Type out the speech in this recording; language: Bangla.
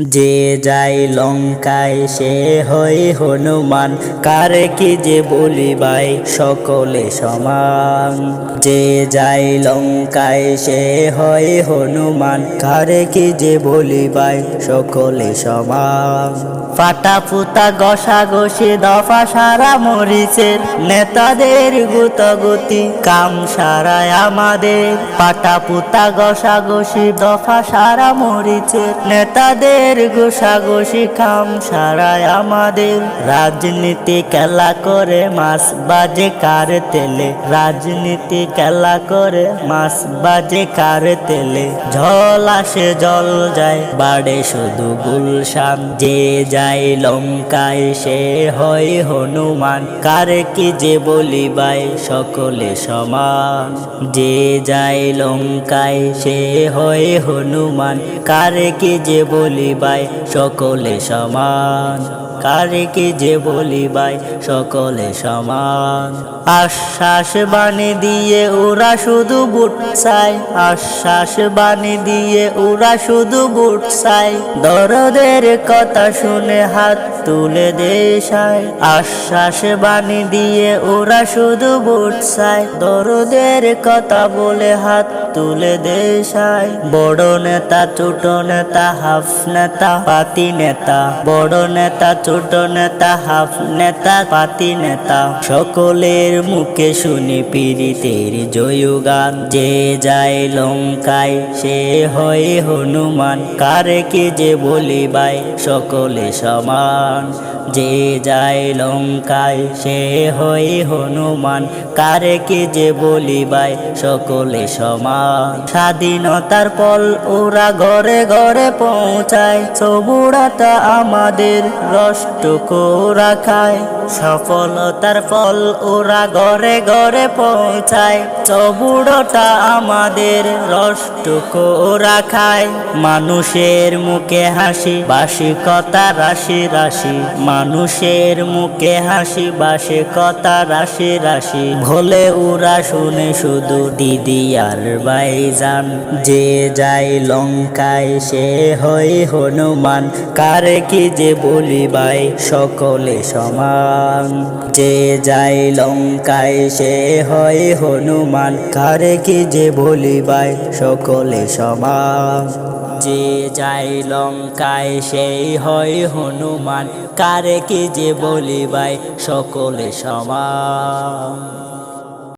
যে যাই লঙ্কায়, সে হয় হনুমান। কারে কি যে বলিবাই, সকলে সমান। যে যাই লঙ্কায়, সে হয় হনুমান। কারে কি যে বলিবাই, সকলে সমান। ফাটা ফুটা গসা গসি দফা সারা মরিচের। নেতাদের গুতগুতি, কাম সারায় আমাদের। পাটা পুতা গসা গসি দফা সারা মরিচের। নেতাদের গোসা গসি কাম সারায় আমাদের। রাজনীতি খেলা করে মাছ বাজে কার তেলে। রাজনীতি খেলা করে মাছ বাজে কার তেলে। জল আসে জল যায়, বাড়ে শুধু গুলশান। যে যায় লঙ্কায় সে হয় হনুমান। কারে কি যে বলি বাই, সকলে সমান। যে যায় লঙ্কায় সে হয় হনুমান। কারে কি যে বলিবাই, সকলে সমান। কারে কি যে বলিবাই, সকলে সমান। আশ্বাস বাণী দিয়ে ওরা শুধু বুট চাই আশ্বাস বাণী দিয়ে ওরা শুধু বুট চাই দরদের কথা শুনে হাত তুলে দেশায় আশ্বাস বাণী দিয়ে ওরা শুধু বুট চায়। দরদের কথা বলে হাত তুলে দেশায় বড় নেতা, ছোট নেতা, হাফ নেতা, পাতি নেতা। বড় নেতা, ছোট নেতা, হাফ নেতা, পাতি নেতা। সকলের মুখে শুনি পীড়িতের জয়গান। যে যায় লঙ্কায়, সে হয় হনুমান। কারে কি যে বলিবাই সকলে সমান। প্রাণ যে যায় লঙ্কায়, সে হয় হনুমান। কারে কি যে বলিবাই সকলে সমান। স্বাধীনতার পল ওরা ঘরে ঘরে পৌঁছায় সবুড়াটা আমাদের রষ্টকো রাখায় সফলতার ফল ওরা ঘরে ঘরে পৌঁছায়, চবুড়টা আমাদের রষ্টকো রাখায় মানুষের মুখে হাসি, বাসি কথা, রাশি রাশি মানুষের মুখে হাসি বাসে, কথা রাশি রাশি। ভোলে ওরা শুনে শুধু দিদি আর ভাইজান। যে যায় লঙ্কায় সে হয় হনুমান। কারে কি যে বলিবাই সকলে সমান। যে যায় লঙ্কায় সে হয় হনুমান। কারে কি যে বলিবাই সকলে সমান। যে যায় লঙ্কায় সেই হয় হনুমান। কারে কি যে বলিবাই সকলে সমান।